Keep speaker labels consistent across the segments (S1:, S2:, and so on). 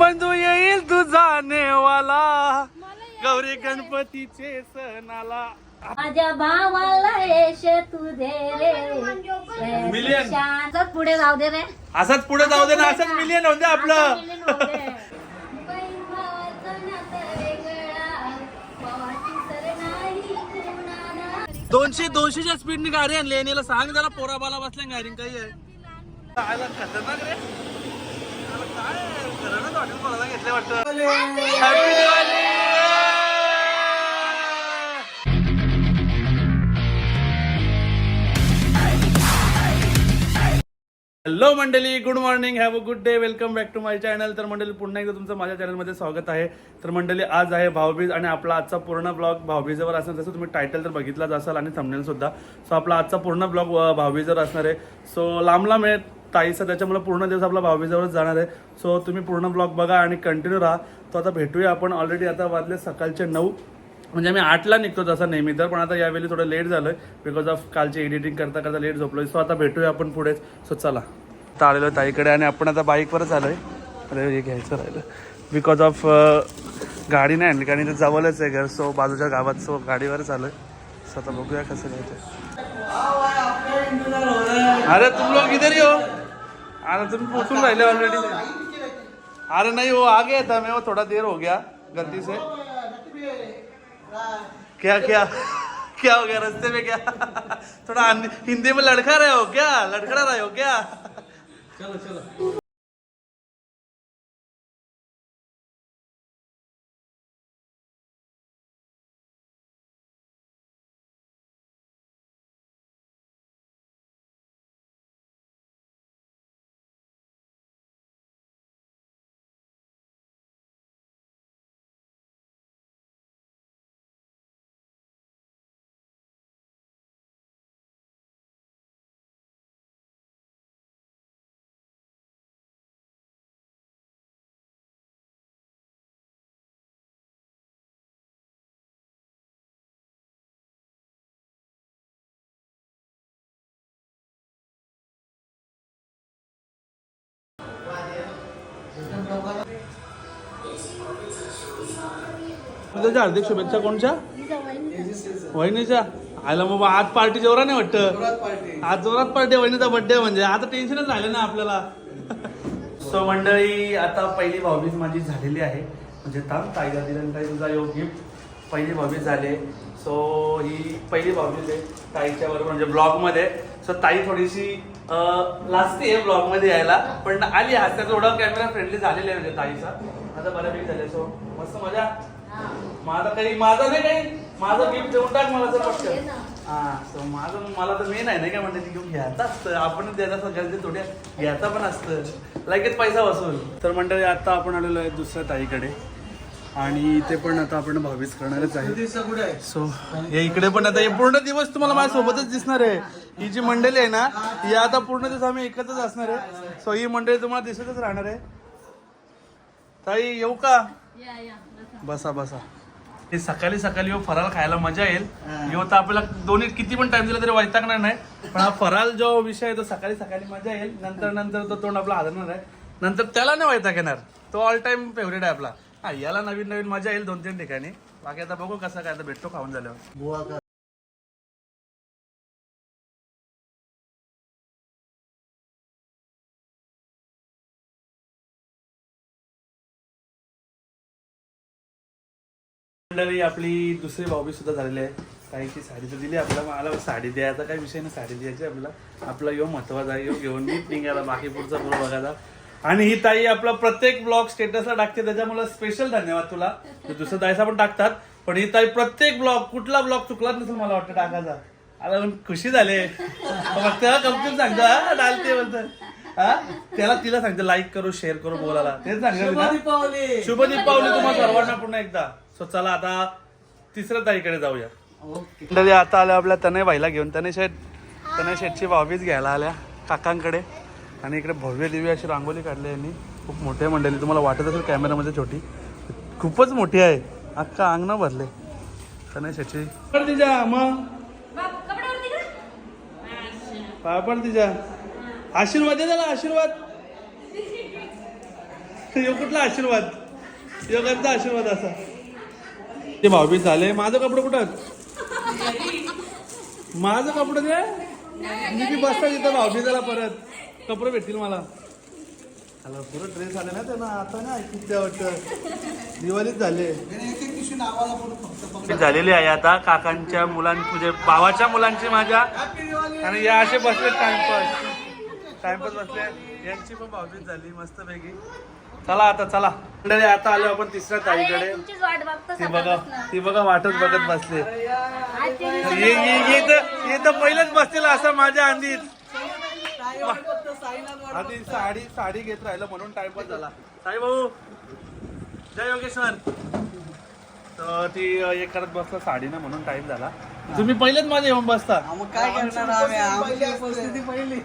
S1: बंधू येईल तू जाणेवाला. गौरी गणपतीचे सणाला.
S2: माझ्या भावाला यश तुझे रे.
S1: मिलियन.
S2: शांत पुढे जाऊ दे रे.
S1: असंच पुढे जाऊ दे ना असंच मिलियन होते आपलं.
S2: दे.
S1: दोनशे दोनशेच्या स्पीडने गाडी आणली. आणि सांग जरा पोरा बाला बसल्या गाडी काही आहे. खतरनाक रे. काय? हॅलो मंडळी good morning have a good day welcome back to my channel. तर मंडळी पुन्हा एकदा तुमचं माझ्या चॅनलमध्ये स्वागत आहे. तर मंडळी आज आहे भाऊबीज आणि आपला आजचा पूर्ण ब्लॉग भाऊबीजेवर असणार. जसं तुम्ही टायटल तर बघितलाच असाल आणि थंबनेल सुद्धा. सो आपला आजचा पूर्ण ब्लॉग भाऊबीजेवर असणार आहे. सो लांब लांब आहे ताईचा त्याच्यामुळे पूर्ण दिवस आपला भावीजवळच जाणार आहे. सो तुम्ही पूर्ण ब्लॉग बघा आणि कंटिन्यू राहा. तो आता भेटूया आपण ऑलरेडी आता वाजले सकाळचे नऊ. म्हणजे आम्ही आठला निघतो जसं नेहमी तर पण आता यावेळी थोडं लेट झालं बिकॉज ऑफ कालची एडिटिंग करता करता लेट झोपलोय. सो आता भेटूया आपण पुढेच सो चला. आता आलेलो आहे ताईकडे आणि आपण आता बाईकवरच आलोय. अरे हे घ्यायचं राहिलं. बिकॉज ऑफ uh, गाडी नाही आणली कारण इथे जवळच आहे घर. सो बाजूच्या गावात सो गाडीवरच आलोय. सो आता बघूया कसं घ्यायचं. अरे तुम लोग इधर ही हो. अरे तुम्ही पोचून राहिले ऑलरेडी अरे नहीं वो आ गया था मैं वो थोड़ा देर हो गया गलती से। क्या क्या क्या हो गया रास्ते में क्या? थोड़ा हिंदी में लड़का रहे हो क्या? लड़खड़ा रहे हो क्या? चलो चलो। तुझ्या हार्दिक शुभेच्छा कोणच्या? वहिनीच्या. आयला मग आज पार्टी जोरा नाही वाटतं. आज जोरात पार्टी वहिनीचा बर्थडे म्हणजे. आता टेन्शनच राहिलं ना आपल्याला. सो मंडळी आता पहिली भाऊबीज माझी झालेली आहे. म्हणजे थांब ताईला दिलं ताई तुझा योग गिफ्ट पहिली बॉबीज झाले. सो ही पहिली बॉबीज आहे ताईच्या बरोबर म्हणजे ब्लॉगमध्ये. सो ताई थोडीशी लाजते आहे ब्लॉगमध्ये यायला. पण आली आज थोडं थोडा कॅमेरा फ्रेंडली झालेला आहे म्हणजे ताईचा. आता बऱ्यापैकी झाले. सो मस्त मजा. माझा काही माझा नाही काही. माझं गिफ्ट देऊन टाक मला तर पटकन हा सो माझं मला तर मेन आहे नाही का म्हणते घेऊन घ्यायचं असतं. आपण त्याला सगळ्यांचे थोड्या घ्यायचा पण असतं. लगेच पैसा वसूल. तर मंडळी आता आपण आलेलो आहे दुसऱ्या ताईकडे. आणि इथे पण आता आपण भावीस करणारच आहे. सो हे इकडे पण आता हे पूर्ण दिवस तुम्हाला माझ्या सोबतच दिसणार आहे. ही जी मंडळी आहे ना ही आता पूर्ण दिवस आम्ही एकत्रच असणार आहे. सो ही मंडळी तुम्हाला दिसतच राहणार आहे. ताई येऊ का?
S2: या, या, बसा.
S1: बसा. बसा हे सकाळी सकाळी येऊ फराळ खायला मजा येईल. येऊ तर आपल्याला दोन्ही किती पण टाइम दिला तरी वैतागणार नाही. पण हा फराळ जो विषय आहे तो सकाळी सकाळी मजा येईल. नंतर नंतर तो तोंड आपला हादरणार आहे. नंतर त्याला नाही वैताग येणार. तो ऑल टाइम फेवरेट आहे आपला. हा याला नवीन नवीन मजा येईल दोन तीन ठिकाणी. बाकी आता बघू कसं काय आता भेटतो खाऊन झाल्यावर. मंडळी आपली दुसरी भाऊबी सुद्धा झालेली आहे. ताईची साडी तर दिली आपल्याला. मला साडी द्यायचा काही विषय नाही साडी द्यायची आपल्याला. आपला यो महत्त्वाचा आहे यो घेऊन नीट निघाला. बाकी पुढचा पुढं बघायला आणि ही ताई आपला प्रत्येक ब्लॉग स्टेटसला टाकते त्याच्यामुळे स्पेशल धन्यवाद तुला. दुसरं ताईचा पण टाकतात पण ही ताई प्रत्येक ब्लॉग कुठला ब्लॉग चुकलाच नसेल मला वाटतं टाकायचा. आता पण खुशी झाले. फक्त कमकम सांगतो हा डालते बोलत हा? त्याला तिला सांगते लाईक करू शेअर करू बोलायला. तेच सांगतो शुभ दीपावली. तुम्हाला सर्वांना पुन्हा एकदा. सो चला आता तिसऱ्या ताईकडे जाऊया. मंडळी आता आल्या आपल्या तनय भाईला घेऊन. तनय शेठ तनय शेठची भावीच घ्यायला आल्या काकांकडे. आणि इकडे भव्य दिव्य अशी रांगोली काढली यांनी. खूप मोठी आहे मंडळी. तुम्हाला वाटत असेल कॅमेरामध्ये छोटी. खूपच मोठी आहे. अख्खा अंगण भरले. तनय शेठची पण तिच्या मग. पापड तिच्या आशीर्वाद दे त्याला आशीर्वाद. यो कुठला आशीर्वाद? यो आशीर्वाद असा? ते भाऊबी झाले. माझं कपडं कुठं? माझं कपडं दे. मी बी बसता तिथं त्याला परत. कपडे भेटतील मला. मला पुरं ड्रेस आले ना त्यांना. आता ना किती वाटतं. दिवाळीच झाले. झालेली आहे आता. काकांच्या मुलांची म्हणजे भावाच्या मुलांची माझ्या. आणि या असे बसले टाइमपास टाइमपास बसले. यांची पण भावबीज झाली मस्त पैकी चला आता चला. मंडळी आता आलो आपण तिसऱ्या ताईकडे
S2: तुमचीच वाट बघतो
S1: ती बघा. ती बघा वाटच बघत बसले.
S2: आजच्या दिवसाला
S1: ये ये ये तर ये तर पहिलेच बसतील असं माझ्या अंधीत आधी साडी साडी घेत राहिलं म्हणून टाइमपास झाला. साई भाऊ जय योगेश्वर. तर ती एक करत बसला साडीनं म्हणून टाइम झाला. तुम्ही पहिलेच माझे येऊन बसता.
S3: मग काय करणार आम्ही? आमची उपस्थिती पहिली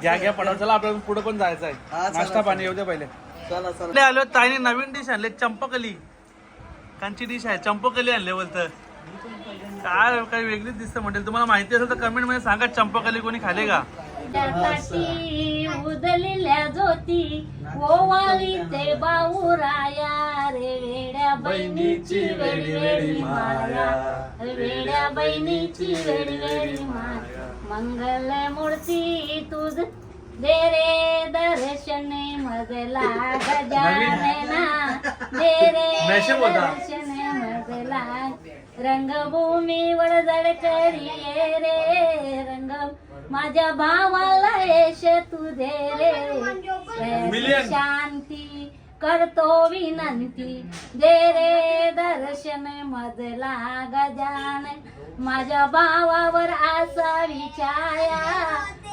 S1: घ्या घ्या पडा चला आपल्याला पुढे पण जायचं
S3: हा,
S1: आहे
S3: चला,
S1: नाश्ता पाणी येऊ दे पहिले.
S3: चला चला.
S1: आपले आलो? ताईने नवीन डिश आणले चंपकली. कांची डिश आहे चंपकली आणले बोलतं. काय काही वेगळीच दिसतं म्हणते तुम्हाला माहिती असेल तर कमेंटमध्ये सांगा चंपकली कोणी खाले का?
S2: ताटी उदलेल्या ज्योती ओवाळी ते बाऊराया रे वेड्या बहिणीची वेडी वेडी माया. वेड्या बहिणीची वेडी वेडी माया. मंगल मूर्ती तुझ दे रे दर्शने मजला गजानना. दे रे. दर्शने मजला. रंगभूमीवर जड करी रे रंग माझ्या भावाला यश तू दे रे. शांती करतो विनंती. दे रे दर्शन मजला गजान माझ्या भावावर असा विचाया.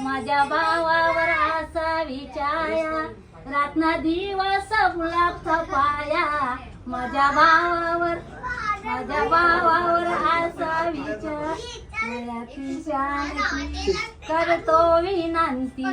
S2: माझ्या भावावर असा विचाया. रातना दिवस मुलाब पाया माझ्या भावावर माझ्या भावावर असा विचार. करतो विनंती.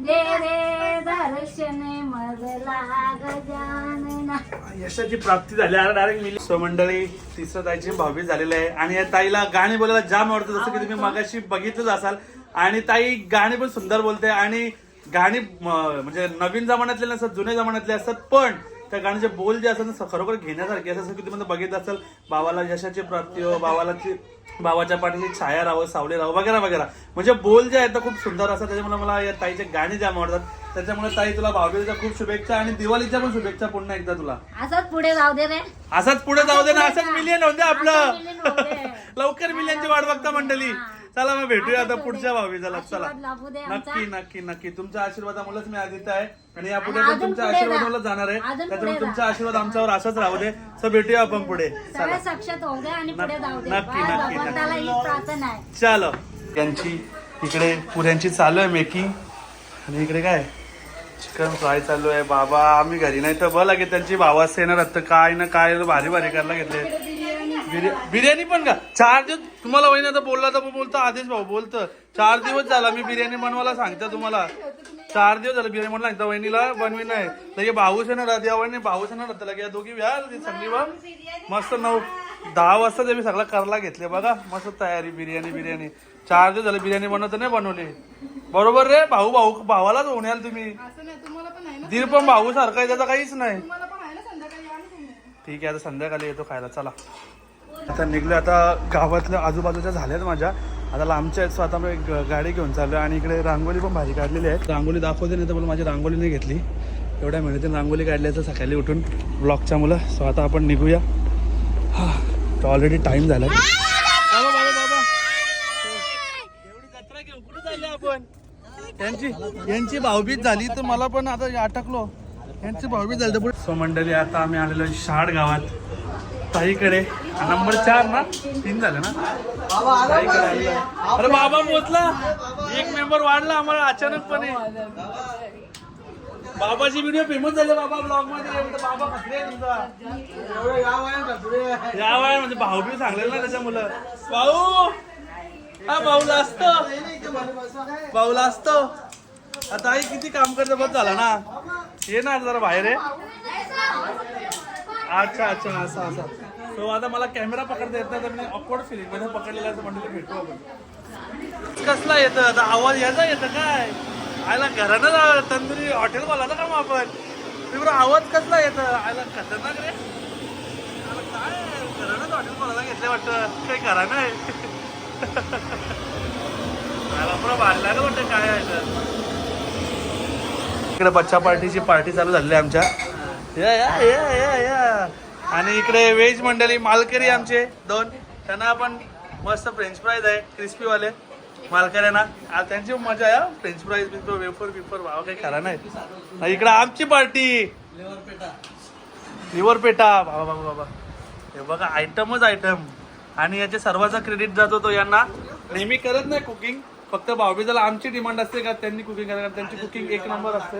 S2: दे रे दर्शन मजला गजानना
S1: यशाची प्राप्ती झाली. आणि डायरेक्ट मिली सो मंडळी तिसऱ्या ताईची भावी झालेली आहे. आणि या ताईला गाणी बोलायला जाम आवडतं. जसं की तुम्ही मगाशी बघितलंच असाल. आणि ताई गाणी पण सुंदर बोलते. आणि गाणी म, म्हणजे नवीन जमान्यातले नसतात जुन्या जमान्यातले असतात पण त्या गाण्याचे बोल जे असतात ना खरोखर घेण्यासारखे असं की तुम्ही बघित असाल भावाला यशाची प्राप्ती हो ती भावाच्या पाठीची छाया राहावं सावली राहावं वगैरे वगैरे. म्हणजे बोल जे आहेत ते खूप सुंदर असतात. त्याच्यामुळे मला या ताईचे गाणी जाम आवडतात त्याच्यामुळे ताई तुला भाऊबीजेच्या खूप शुभेच्छा आणि दिवाळीच्या पण शुभेच्छा पुन्हा एकदा तुला.
S2: असंच पुढे जाऊ दे रे.
S1: असंच पुढे जाऊ दे ना असंच मिलियन
S2: असंच
S1: आपलं. लवकर मिलियनची वाट बघता मंडळी. चला मग भेटूया आता पुढच्या भावीजाला चला
S2: आमचा.
S1: नक्की नक्की नक्की. तुमच्या आशीर्वादामुळेच मी आदित्य आहे. आणि यापुढे पण
S2: तुमच्यापुढे जा.
S1: आशीर्वादामुळे जाणार आहे. त्याच्यामुळे तुमचा. आशीर्वाद आमच्यावर असाच राहू दे. सो भेटूया आपण पुढे. चला. नक्की, नक्की,
S2: आहे.
S1: चलो. यांची इकडे पुऱ्यांची चालू आहे मेकिंग आणि इकडे काय? चिकन फ्राय चालू आहे. बाबा आम्ही घरी नाही तर बोला की त्यांची भावास येणार आता काय ना काय भारी भारी करायला घेतले. बिर्याणी पण का चार दिवस तुम्हाला वहिनी आता बोलला तर बोलतो आधीच भाऊ बोलतं. चार दिवस झाला मी बिर्याणी बनवायला सांगते तुम्हाला. चार दिवस झाले बिर्याणी म्हणला सांगता. वहिनीला बनवी नाही. लगे भाऊस येणार राहते. या वहिनी भाऊस येणार राहते. लगे या दोघी व्या. संगली बा मस्त नऊ दहा वाजता ते मी सगळं करायला घेतले बघा. मस्त तयारी बिर्याणी बिर्याणी. चार दिवस झाले बिर्याणी बनवत नाही बनवली. बरोबर रे? भाऊ भाऊ भावालाच होऊन याल तुम्ही. दीर पण भाऊ सारखा आहे त्याचा काहीच नाही. ठीक आहे आता संध्याकाळी येतो खायला. चला. आता निघलो आता गावातल्या आजूबाजूच्या झाल्यात माझ्या. आता लांबच्या आहेत सो आता मी गाडी घेऊन चाललो आणि इकडे रांगोळी पण भाजी काढलेली आहे. रांगोळी दाखवते नाही तर मला माझी रांगोळी नाही घेतली. एवढ्या मेहनतीने रांगोळी काढल्याचं सकाळी उठून ब्लॉकच्या मुलं. सो आता आपण निघूया. हा ऑलरेडी टाइम झाला. यांची यांची भाऊबीज झाली तर मला पण आता अटकलो. यांची भाऊबीज झाली तर सो मंडळी आता आम्ही आलेलो शाड गावात. ताईकडे. नंबर चार ना? तीन झाले ना? ताईकडे आहे. अरे बाबा पोचला एक मेंबर वाढला आम्हाला अचानकपणे. बाबाची व्हिडिओ फेमस झाले बाबा ब्लॉगमध्ये बाबा खत्री आहे तुमचा या वया म्हणजे भाऊ बी सांगलेलं ना त्याच्या मुलं. भाऊ! हा भाऊला असतो भाऊला असतो आता आई किती काम करते बस झाला ना? ये ना जरा बाहेर आहे अच्छा अच्छा असं असं. तो आता मला कॅमेरा पकडता येत नाही तर मी ऑकवर्ड फिलिंगमध्ये पकडलेला असं म्हणलं भेटू आपण. कसला येतं? आता आवाज याचा येतं काय? आयला घरानं तंदुरी हॉटेल बोलायचं का मग आपण. मी बरं आवाज कसला येतं? आयला खतरनाक रे. काय? घरानंच हॉटेल बोलायला घेतलं वाटतं. काही घरानं आहे? आला पुरा बांधला वाटतं काय आहे इकडे बच्चा पार्टीची पार्टी चालू झाली आहे आमच्या. या या या या या. आणि इकडे व्हेज मंडळी मालकरी आमचे दोन. त्यांना आपण मस्त फ्रेंच फ्राईज आहे क्रिस्पीवाले मालकऱ्यांना. आ, त्यांची मजा आहे हा. फ्रेंच फ्राईज बिस्पर वेफर बिफर भाव काही खरा नाही आणि इकडे आमची पार्टी लिव्हर पेटा बाबा बाबा बाबा हे बघा आयटमच आयटम आणि याचे सर्वांचा क्रेडिट जातो तो यांना. नेहमी करत नाही कुकिंग फक्त भाऊबीजाला आमची डिमांड असते का? त्यांनी कुकिंग करायला कारण त्यांची कुकिंग एक नंबर असते.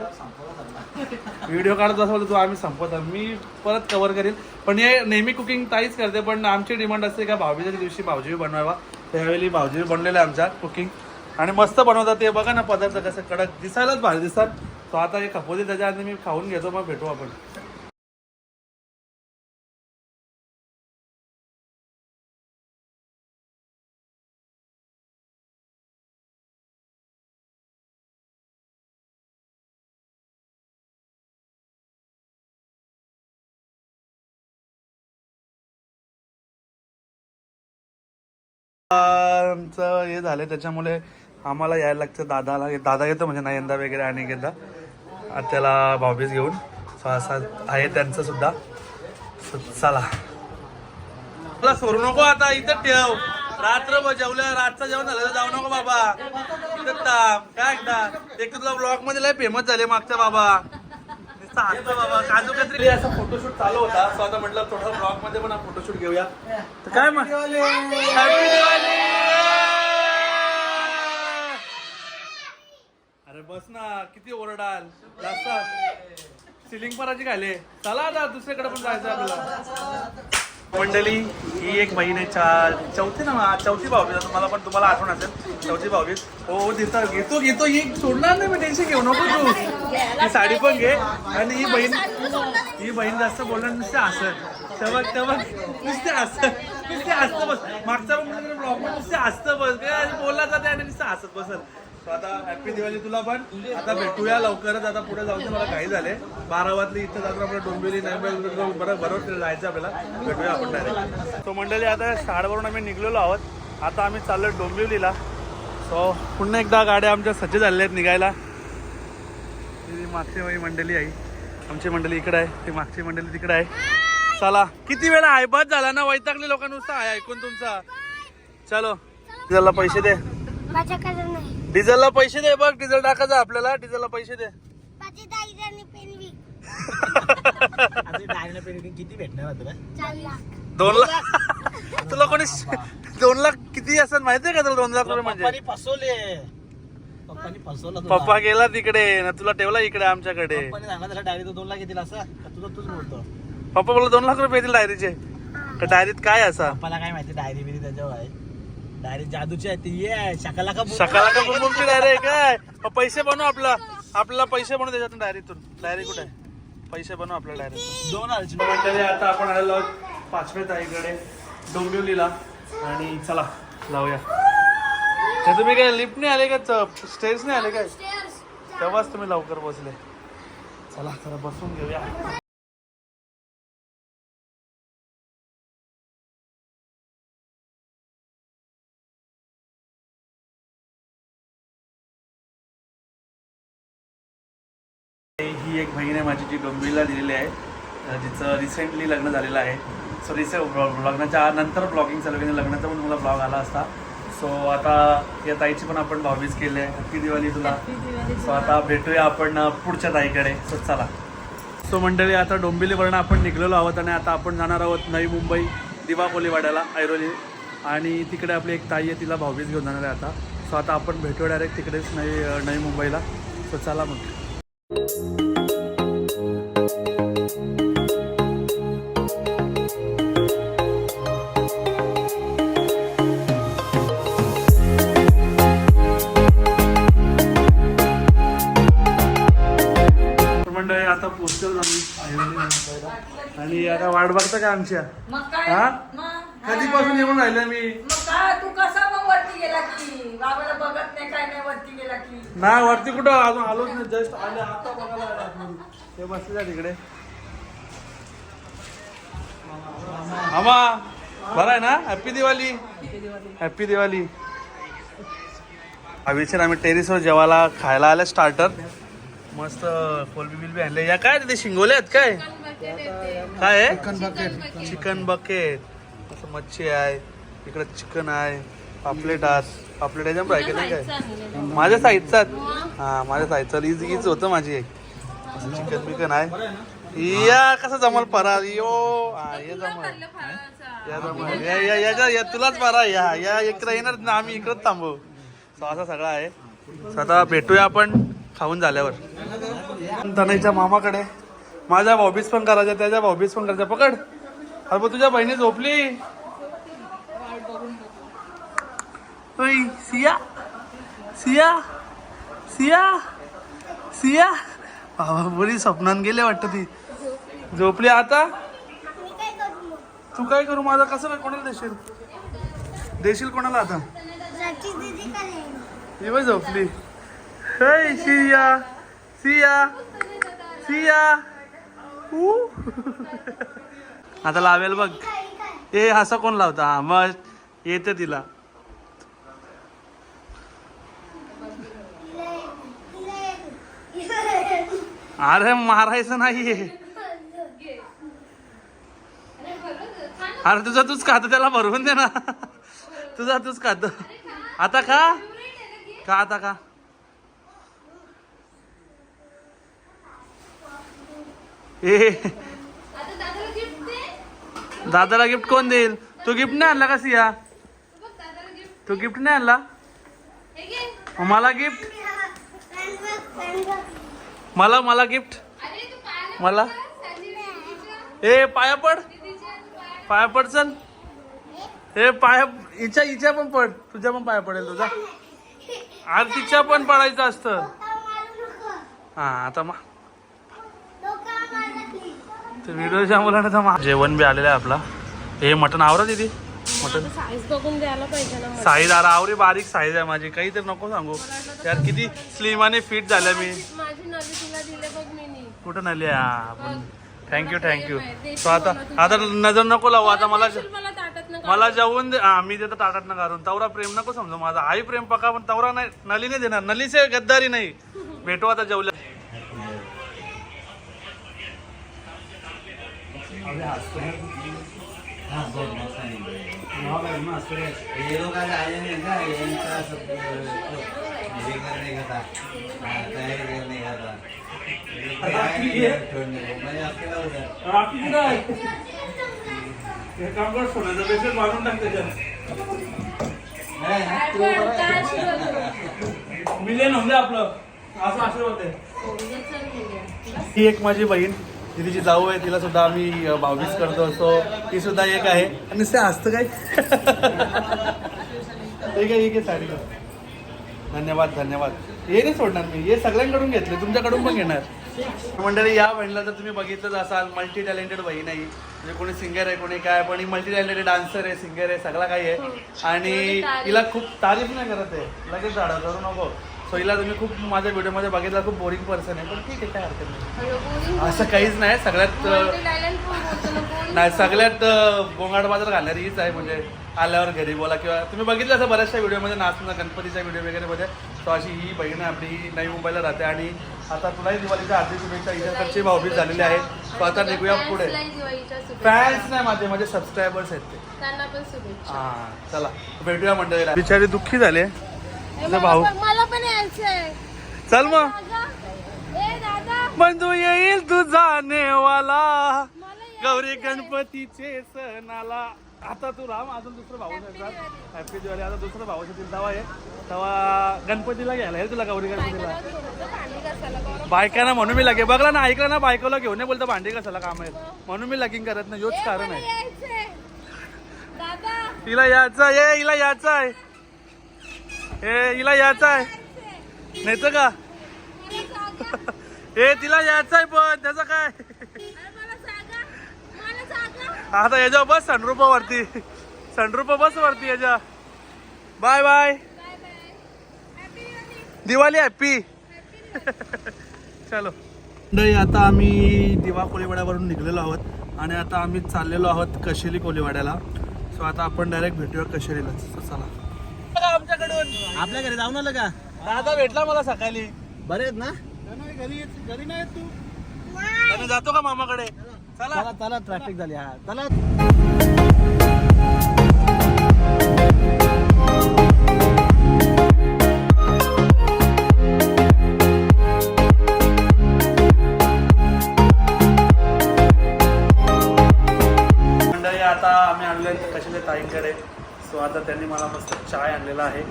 S1: व्हिडिओ काढत असाल तो आम्ही संपत मी परत कव्हर करेल पण हे नेहमी कुकिंग ताईच करते पण आमची डिमांड असते का भाऊबीजाच्या दिवशी भाऊजी बनवावा. त्यावेळी भाऊजी बनलेलं आहे आमच्या कुकिंग आणि मस्त बनवतात ते. बघा ना पदार्थ कसं कडक दिसायलाच भारी दिसतात. तो आता हे खपोते त्याच्या आधी मी खाऊन घेतो मग भेटू आपण. हे झालं त्याच्यामुळे आम्हाला यायला लागतं दादाला. दादा येतो म्हणजे नयंदा वगैरे आणि एकदा. त्याला भाऊबीज घेऊन. सो असं आहे त्यांचं सुद्धा. चला. मला सोडू नको आता इथं ठेव. रात्र जेवल्या रातचं जेवण झालं तर जाऊ नको बाबा. इथं काय एकदा? एक तुला ब्लॉगमध्ये लय फेमस झाले मागच्या बाबा. बाबा. काजू कतरी असा फोटोशूट चालू होता. सो आता म्हटलं थोडा ब्लॉगमध्ये पण फोटोशूट घेऊया. तर काय मग! अरे बस ना किती ओरडाल. जास्त सिलिंग पराची घाले. चला आता दुसरीकडे पण जायचं आपल्याला. मंडळी ही एक बहीण आहे चार चौथी ना चौथी भाऊ आता मला पण तुम्हाला आठवण असेल. चौथी भाऊ हो, हो देता घेतो घेतो. ही सोडणार नाही मी टेन्शन घेऊ. नको तू. ही साडी पण घे. आणि ही बहीण ही बहीण जास्त बोलणार नुसते असं तेव्हा तेव्हा नुसते हसत. नुसते असतं बस. मागचा पण ब्लॉग नुसते असतं बस. काय बोलला जाते आणि नुसतं हसत बसत. सो आता हॅपी दिवाळी तुला पण. आता भेटूया लवकरच. आता पुढे जाऊन मला काही झाले. बारावातली इथं जाऊन आपल्या डोंबिवली नाही बरं बरोबर जायचं आपल्याला. भेटूया आपण डायरेक्ट तो मंडळी आता शाळेवरून आम्ही निघलेलो आहोत. आता आम्ही चाललो डोंबिवलीला. सो पुन्हा एकदा गाड्या आमच्या सज्ज झालेल्या आहेत निघायला. ती मागची माझी मंडळी आहे. आमची मंडळी इकडे आहे. ती मागची मंडळी तिकडे आहे. चला किती वेळा आयबाद झाला ना? वैतागले लोकांनुसार आहे. ऐकून तुमचा. चलो. डिझेलला पैसे दे.
S2: माझ्याकडे
S1: डिझेलला पैसे दे बघ डिझेल टाकायचं आपल्याला. डिझेलला पैसे दे.
S2: माझी दाईरानी पेनवी.
S3: किती भेटणार होतं का
S2: चार लाख.
S1: दोन लाख. तुला कोणी दोन लाख किती असतात माहितीये का तुला दोन लाख रुपये म्हणजे?
S3: पप्पानी फसवले. पप्पानी फसवलं तुला.
S1: पप्पा गेला तिकडे ना तुला ठेवला इकडे आमच्याकडे.
S3: पप्पानी सांगा त्याला डायरेक्ट दोन लाख येतील असं. का तुझं तूच बोलतो.
S1: पप्पा बोला दोन लाख रुपये येतील डायरीचे. का डायरीत काय असा?
S3: पप्पाला काय माहिती डायरी बिरी त्याच्यावर आहे. डायरी जादूची आहे ती ये शकाला का
S1: सकाळला का बुमबुमची डायरी काय मग पैसे बनव आपला. आपल्याला पैसे बनव त्याच्यातून डायरीतून डायरी कुठे आहे? पैसे बनव आपल्या डायरीतून
S3: दोन
S1: मंडळी आता आपण आलेलो आहोत पाचव्या ताईकडे डोंबिवलीला. आणि चला जाऊया ते तुम्ही काय लिफ्टने आले का? स्टेजने आले काय? तेव्हाच तुम्ही लवकर बसले. चला चला बसून घेऊया. ही एक बहीण आहे माझी जी डोंबिवलीला दिलेली आहे. जिचं रिसेंटली लग्न झालेलं आहे. सो रिसे लग्नाच्या नंतर ब्लॉगिंग चालू केलं. लग्नाचा पण मला ब्लॉग आला असता. सो आता या ताईची पण आपण भावीज केली आहे. हॅपी दिवाळी तुला. सो आता भेटूया आपण पुढच्या ताईकडे. सो चला. सो मंडळी आता डोंबिवलीवरनं आपण निघलेलो आहोत आणि आता आपण जाणार आहोत नवी मुंबई दिवा कोलीवाड्याला ऐरोली. आणि तिकडे आपली एक ताई आहे तिला भाऊबीज घेऊन जाणार आहे आता. सो आता आपण भेटूया डायरेक्ट तिकडेच नवी नवी मुंबईला. सो चला मग. आता मुंबईला. आणि आता वाट बघता का आमच्या हा? कधीपासून येऊन राहिलो मी?
S4: मग काय तू कसा मग वरती गेला की? बाबाला बघत नाही काय नाही वरती गेला की?
S1: नाही वरती कुठं? अजून आलोच नाही जस्ट आले आता बघायला आले. ते बसले तिकडे. मामा बरं आहे ना? हॅपी दिवाळी हॅपी दिवाळी अभिषेक आम्ही टेरिसवर जेवायला खायला आले स्टार्टर मस्त कोलबी बिलबी आणले. या काय ते शिंगोले आहेत काय? काय आहे? चिकन बकेट मच्छी आहे इकडे चिकन आहे पापलेट आहेत. पापलेट आहे फ्राय केलं काय? माझ्या साईजचा हा माझ्या साईजचा हीच हीच होतं माझी एक. चिकन बिकन आहे. या कसं जमल परा? यो हा ये जमल या जमल. या या याच्या या तुलाच परा या या इकडे येणार ना आम्ही इकडंच थांबू. So असं सगळं आहे. आता भेटूया आपण खाऊन झाल्यावर. तनयच्या मामाकडे. माझ्या बॉबीज पण करायच्या त्याच्या बॉबीज पण करायच्या. पकड. अरे तुझ्या बहिणी झोपली? ओय, सिया सिया सिया सिया बाबा बरी स्वप्नात गेले वाटतं ती. झोपली आता? तू काय करू? माझा कसं काय कोणाला देशील? देशील कोणाला आता? ही झोपली. हे सिया सिया सिया. आता लावेल बघ. ए असं कोण लावता? हा मग येते तिला. अरे मारायचं नाहीये. अरे तुझा तूच खात त्याला भरवून दे ना. तुझा तूच खात. आता खा. का आता का ए.
S2: दादाला गिफ्ट
S1: कोण देईल? तू गिफ्ट नाही आणला का सिया? तू गिफ्ट नाही आणला? मला गिफ्ट? मला मला गिफ्ट
S2: अरे तू पायाला
S1: मला? ए पाया पड. पाया पड. चल. ए पाया हिच्या हिच्या पण पड. तुझ्या पण पाया पडेल तुझा. अरे तिच्या पण पडायचं असतं. हा आता मग ते व्हिडिओच्या मुलांना तर मा- जेवण बी आलेलं आहे आपला. हे मटण आवरा दिदी? मटण?
S5: साईज बघून द्यायला पाहिजे ना मला.
S1: साईज अरे आवरी बारीक साईज आहे माझी. काही तर नको सांगू. यार किती स्लिम आणि फिट झाल्या मी.
S5: माझी नवी तुला दिले बघ मी नी.
S1: कुठं नाली आपण थँक्यू थँक्यू सो आता आता नजर नको लावू आता मला
S5: मला ताटात ना
S1: मला जेवून दे. हा मी देतो ताटात ना घालून. तवरा प्रेम नको समजू माझा. आई प्रेम पका पण तवरा नाही नली नाही देणार. नलीचे गद्दारी नाही. भेटू आता जेवल्या
S3: ये लोग आज आए हैं ना इनका सब ये हे
S1: काम कर सोन्याचं बेसिक मारून टाक त्याच्यात मिलियन होते आपलं. असं असं होते ही एक माझी बहीण. ती तिची जाऊ आहे तिला सुद्धा आम्ही बावीस करतो असतो. ती सुद्धा एक आहे. आणि ते असतं काय? ठीक आहे ठीक आहे साडी धन्यवाद धन्यवाद. हे नाही सोडणार मी हे सगळ्यांकडून घेतले तुमच्याकडून पण घेणार. मंडळी या बहिणीला तर तुम्ही बघितलंच असाल मल्टी टॅलेंटेड बहीण आहे. म्हणजे कोणी सिंगर आहे कोणी काय पण ही मल्टी टॅलेंटेड डान्सर आहे सिंगर आहे सगळं काही आहे. आणि तिला खूप तारीफ नाही करत आहे. लगेच झाडं करू नको. सो हिला तुम्ही खूप माझ्या व्हिडिओमध्ये बघितला खूप बोरिंग पर्सन आहे. पण ठीक आहे काय हरकत नाही. असं काहीच नाही सगळ्यात नाही सगळ्यात अ, गोंगाट बाजार घालणारी हीच आहे म्हणजे आल्यावर घरी बोला किंवा तुम्ही बघितलं असं बऱ्याचशा व्हिडिओमध्ये नाचणं गणपतीच्या व्हिडिओ वगैरे मध्ये. तो अशी ही बहीण आपली ही नवी मुंबईला राहते आणि आता तुलाही दिवाळीच्या हार्दिक शुभेच्छा इकडची भाऊबीज झालेली आहे. तो आता निघूया पुढे. फॅन्स नाही माझे माझे सबस्क्रायबर्स आहेत ते. हा चला. भेटूया मंडळीला. बिचारी दुःखी झाले. तुझा भाऊ.
S5: मला पण यायचंय
S1: चल मग. बंधू येईल तू जाणेवाला.
S5: मला या-
S1: गौरी गणपतीचे सणाला. आता तू राम अजून दुसरं भाऊ हॅपी दिवाळी आता दुसरं भाऊ येतील तेव्हा आहे तेव्हा गणपतीला घ्यायला येईल तुला गौरी गणपतीला.
S5: बायकांना
S1: म्हणून मी लगे बघला ना ऐकलं ना बायकोला घेऊन नाही बोलतो भांडी कशाला काम आहे म्हणून मी लगीन करत नाही. योच कारण आहे. हिला यायचं आहे हिला यायचं आहे. ए हिला यायचं आहे. नाही तर का? ए तिला यायचं आहे पण त्याचं काय? आता याच्या बस सनरूपावरती सनरूपा बस वरती याच्या. Bye bye.
S5: Happy Diwali
S1: happy चलो. नाही आता आम्ही दिवा कोळीवाड्यावरून निघलेलो आहोत आणि आता आम्ही चाललेलो आहोत कशेली कोळीवाड्याला. सो आता आपण डायरेक्ट भेटूया कशेरीलाच चला. आमच्याकडून.
S3: आपल्या घरी जाऊन आलं का?
S1: दादा भेटला मला सकाळी.
S3: बरे आहेत ना?
S1: घरी घरी नाही तू? त्याने जातो का मामाकडे? चला.
S3: चला चला ट्रॅफिक झाली. हा चला.
S1: मंडळी आता आम्ही आणले कशाच्या ताईंकडे. सो आता त्यांनी मला मस्त चाय आणलेला आहे.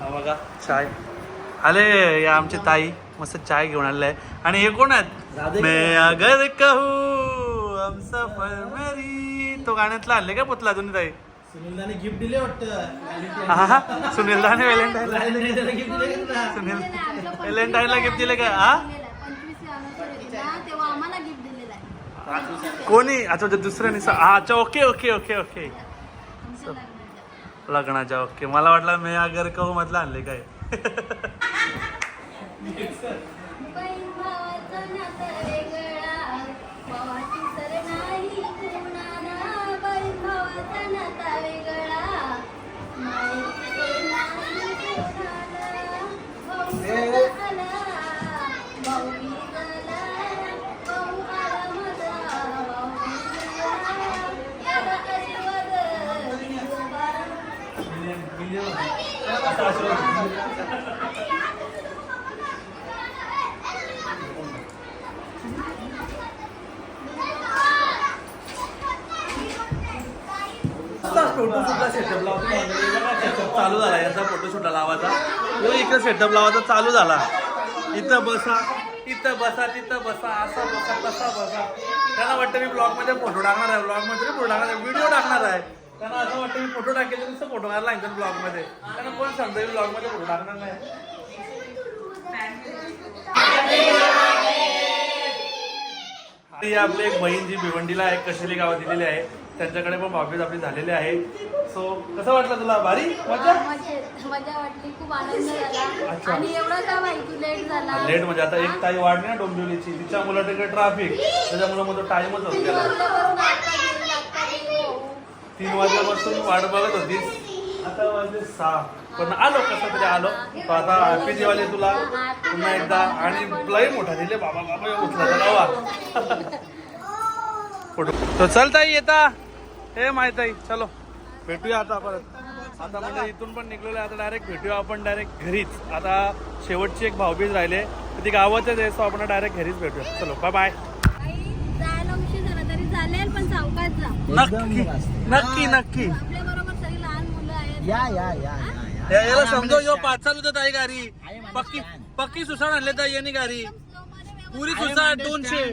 S1: हा बघा चाय. आले या आमची ताई मस्त चाय घेऊन आलेले आहे. आणि हे कोण आहेत? मैं अगर कहू हम सफर मेरी. तो गाण्यातला आणले का पुतला तुम्ही ताई?
S3: सुनीलदाने गिफ्ट दिले वाटतं.
S1: हा हा. सुनील दाने व्हॅलेंटाईनला
S3: गिफ्ट दिले का?
S1: सुनील व्हॅलेंटाईनला गिफ्ट दिले का? हा? कोणी? अच्छा अच्छा दुसऱ्याने सा- हा अच्छा ओके ओके ओके ओके.
S2: लग्नाच्या
S1: ओके. मला वाटलं मी अगर कहू मधलं आणले काय.
S2: बहीण भावाचं नातं वेगळा, भावाची सर नाही कुणाला. बहीण भावाचा नाता वेगळा, मायेची सर नाही कुणाला. भाऊ आला, भाऊ गेला, भाऊ आला माझा, भाऊ गेला. याला आशीर्वाद देवा.
S1: चालू झाला यांचा फोटोशूट लावायचा तो इकडे सेटअप लावायचा चालू झाला इथं बसा इथं बसा तिथं बसा असा बसा तसा बसा त्याला वाटतं मी ब्लॉगमध्ये फोटो टाकणार आहे ब्लॉगमध्ये फोटो टाकणार आहे व्हिडिओ टाकणार आहे. त्यांना असं वाटतं मी फोटो टाकेल तर नुसतं फोटो मारायला लागतो ब्लॉगमध्ये त्यांना कोण सांगतं मी ब्लॉगमध्ये फोटो टाकणार नाही? ही आपली एक बहीण जी भिवंडीला एक कशेली गावात दिलेली आहे त्यांच्याकडे पण भाऊबीज आपली झालेली आहे. सो कसं वाटलं तुला? भारी? मजा?
S2: वाटली खूप आनंद झाला.
S1: अच्छा.
S2: आणि एवढं का माहिती लेट झाला.
S1: लेट म्हणजे आता एक ताई वाढली ना डोंबिवलीची. तिच्या मुलं तिकडे ट्रॅफिक त्याच्यामुळे मग तो टाइमच होत
S2: तीन
S1: गेला
S2: वाजल्यापासून आता गेली, आता गेली भाऊ.
S1: तीन वाजल्यापासून वाट बघत होतीस. आता वाजले सहा. पण आलो कसं तरी आलो. आता हॅपी दिवाळी तुला पुन्हा एकदा आणि लई मोठा दिले. बाबा बाबा उठला तर तो चल ताई येता. हे माहीत आहे चलो. भेटूया आता परत. आता म्हणजे इथून पण निघलेलो आहे. आता डायरेक्ट भेटूया आपण डायरेक्ट घरीच. आता शेवटची एक भाऊबीज राहिले. ती गावातच आहे सो आपण डायरेक्ट घरीच भेटूया. चलो बाय बाय
S2: आई, जायला उशीर झाला तरी
S1: नक्की नक्की नक्की.
S2: आपल्या बरोबर सगळी लहान मुलं आहेत.
S3: या या या या
S1: या- याला समजव यो पाच चालू देत आहे गाडी पक्की पक्की सुसाड आणले तर यांनी गाडी पुरी सुसाड दोनशे.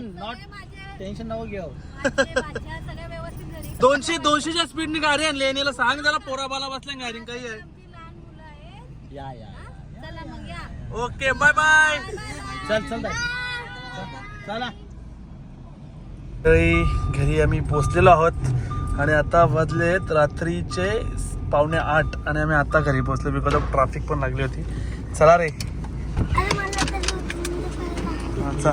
S3: टेन्शन नको घेऊ.
S2: सगळ्या व्यवस्थित घरी.
S1: दोनशे दोनशेच्या स्पीडनी गाडी आणली आणि याला सांग जरा पोरा बाला बसल्या गाडी काही आहे.
S2: आमची लहान मुलं आहेत.
S3: या या या.
S2: चला मग या.
S1: ओके बाय बाय
S3: चल चल ताई. चल, चला
S1: घरी आम्ही पोचलेलो आहोत. आणि आता वाजलेत रात्रीचे पावणे आठ आणि आम्ही आता घरी पोचलो बिकॉज ऑफ ट्रॅफिक पण लागली होती. चला रे. अच्छा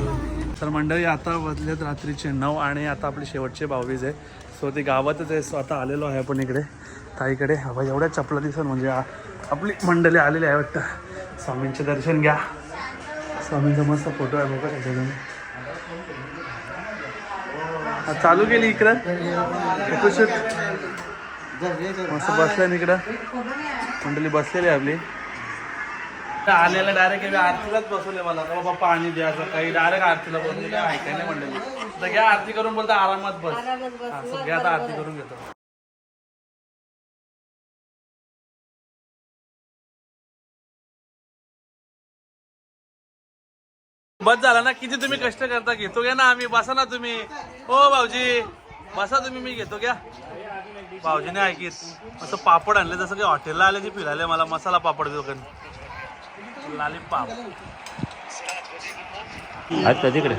S1: तर मंडळी आता वाजलेत रात्रीचे नऊ आणि आता आपली शेवटचे बावीस आहे. सो ते गावातच आहे. सो आता आलेलो आहे आपण इकडे. ताईकडे. हवा एवढ्या चपला दिसत म्हणजे आपली मंडळी आलेली आहे वाटतं. स्वामींचे दर्शन घ्या. स्वामींचा मस्त फोटो आहे बघा. त्याच्याकडे चालू केली इकडं? फोटोशूट मस्त बसल्या इकडं. मंडळी बसलेली आहे आपली. आलेला डायरेक्ट आरतीलाच बसवले मला. का बाबा पाणी द्यायचं काही. डायरेक्ट आरतीला बसले काय ऐकाय नाही मंडळी तर घ्या आरती करून बोलता आरामात बस. घ्या आता आरती करून घेतो. बस झाला ना किती तुम्ही कष्ट करता घेतो घ्या ना आम्ही बसा ना तुम्ही. हो भाऊजी. बसा तुम्ही मी घेतो घ्या. भाऊजीने ऐकित. असं पापड आणले जसं काही हॉटेलला आल्याची फील आले मला मसाला पापड देतो कधी लाली पाप
S6: अच्छा तिकडे.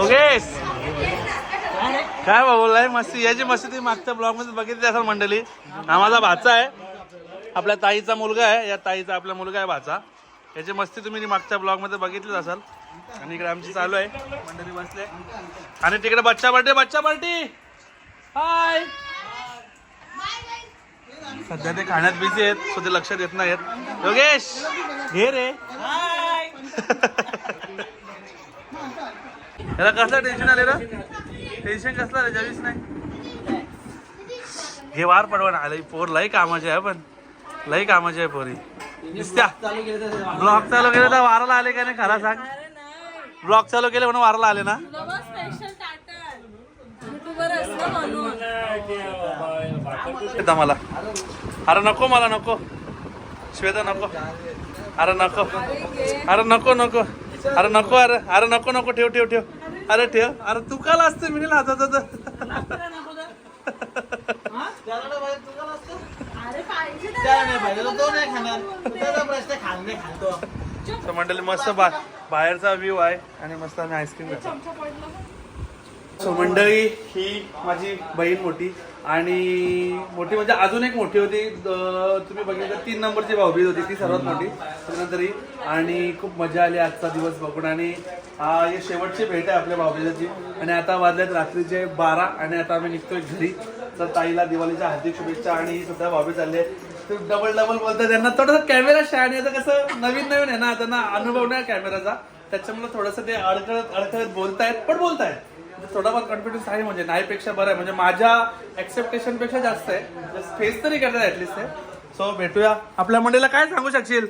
S1: ओके काय बोललाय मस्ती. याची मस्ती तुम्ही मागच्या ब्लॉगमध्ये बघितली असाल मंडळी. हा माझा भाचा आहे. आपल्या ताईचा मुलगा आहे. या ताईचा आपला मुलगा आहे भाचा. याची मस्ती तुम्ही मागच्या ब्लॉगमध्ये बघितलीच असाल. आणि इकडे आमची चालू आहे. मंडळी बसले. आणि तिकडे बच्चा पार्टी बच्चा पार्टी! हाय सध्या ते खाण्यात बिझी आहेत सो ते लक्ष देत नाहीत योगेश! घे रे. याला कसलं टेन्शन आले ना टेन्शन कसलं रे? जवीस नाही. हे वार पडवा ना. आलं पोर लई कामाचे आहे पण. लई कामाचे आहे पोरी. दिसत्या. ब्लॉग चालू केलं तर वाराला आले का नाही खरा सांग. ब्लॉग चालू केले म्हणून वाराला आले ना? मला. अरे नको मला नको. श्वेता नको. अरे नको. अरे नको नको. अरे नको अरे अरे नको नको. ठेव ठेव ठेव. अरे ठेव. अरे तू काल असते मी तर मंडळी मस्त बा बाहेरचा व्ह्यू आहे आणि मस्त आम्ही आईस्क्रीम खातो. सो मंडळी ही माझी बहीण मोठी आणि मोठी म्हणजे अजून एक मोठी होती. तुम्ही बघितलं तीन नंबरची भाऊबीज होती. ती सर्वात मोठी. त्यानंतर ही आणि खूप मजा आली आजचा दिवस बघून. आणि शेवटची भेट आहे आपल्या भाऊबीजाची. आणि आता वाजल्यात रात्रीचे बारा आणि आता आम्ही निघतोय घरी. तर ताईला दिवाळीच्या हार्दिक शुभेच्छा आणि ही सुद्धा आहे. ते डबल डबल बोलतात. त्यांना थोडंसं कॅमेरा आहे तर कसं नवीन नवीन आहे ना त्यांना अनुभव नाही कॅमेराचा त्याच्यामुळे थोडंसं ते अडकळत अडकळत बोलतायत पण बोलतायत. म्हणजे थोडाफार कॉन्फिडन्स आहे म्हणजे नाहीपेक्षा बरं आहे. म्हणजे माझ्या एक्सेप्टेशनपेक्षा जास्त आहे. फेस तरी करतात ऍटलिस्ट ते. सो भेटूया. आपल्या मंडळीला काय सांगू शकशील?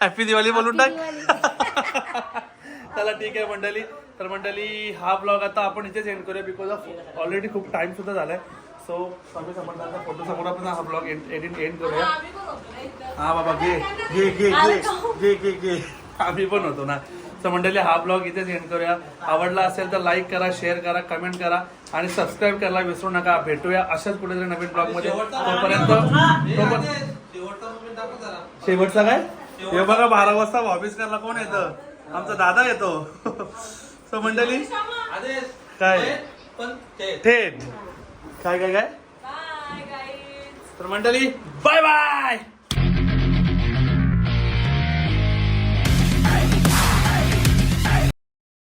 S1: हॅपी दिवाळी बोलून टाक. चला ठीक आहे मंडळी. तर मंडळी हा ब्लॉग आता आपण इथेच एंड करूया बिकॉज ऑफ ऑलरेडी खूप टाइम सुद्धा झालाय. सो स्वामी समर्थांचा फोटो समोर आपण हा ब्लॉग एडिट एंड करूया. हा बाबा घे घे घे घे घे घे घे. आम्ही पण होतो ना. तर मंडळी हा ब्लॉग इथेच एंड करूया. आवडला असेल तर लाईक करा शेअर करा कमेंट करा आणि सबस्क्राईब करायला विसरू नका. भेटूया अशाच कुठेतरी नवीन ब्लॉगमध्ये. तोपर्यंत तोपर्यंत शेवटचा काय? हे बघा बारा वाजता ऑफिस करायला कोण येतं? आमचा दादा येतो. सो मंडळी काय? थेट. काय काय काय? तर मंडळी बाय बाय